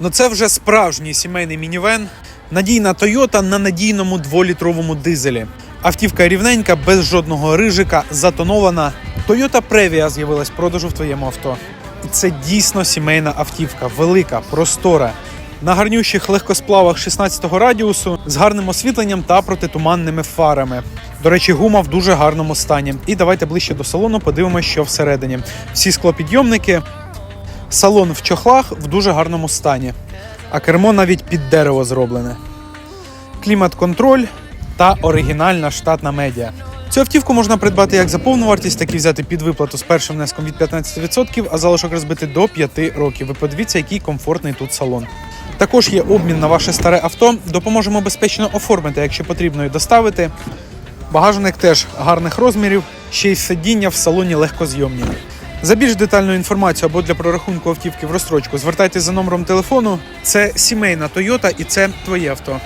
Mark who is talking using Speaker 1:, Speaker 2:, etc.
Speaker 1: Ну це вже справжній сімейний мінівен. Надійна Toyota на надійному дволітровому дизелі. Автівка рівненька, без жодного рижика, затонована. Toyota Previa з'явилась в продажу в твоєму авто. І це дійсно сімейна автівка, велика, простора. На гарнющих легкосплавах 16-го радіусу з гарним освітленням та протитуманними фарами. До речі, гума в дуже гарному стані. І давайте ближче до салону подивимося, що всередині. Всі склопідйомники, салон в чохлах в дуже гарному стані, а кермо навіть під дерево зроблене. Клімат-контроль та оригінальна штатна медіа. Цю автівку можна придбати як за повну вартість, так і взяти під виплату з першим внеском від 15%, а залишок розбити до 5 років. Ви подивіться, який комфортний тут салон. Також є обмін на ваше старе авто. Допоможемо безпечно оформити, якщо потрібно, і доставити. Багажник теж гарних розмірів, ще й сидіння в салоні легкозйомні. За більш детальну інформацію або для прорахунку автівки в розстрочку звертайтеся за номером телефону. Це сімейна Тойота і це твоє авто.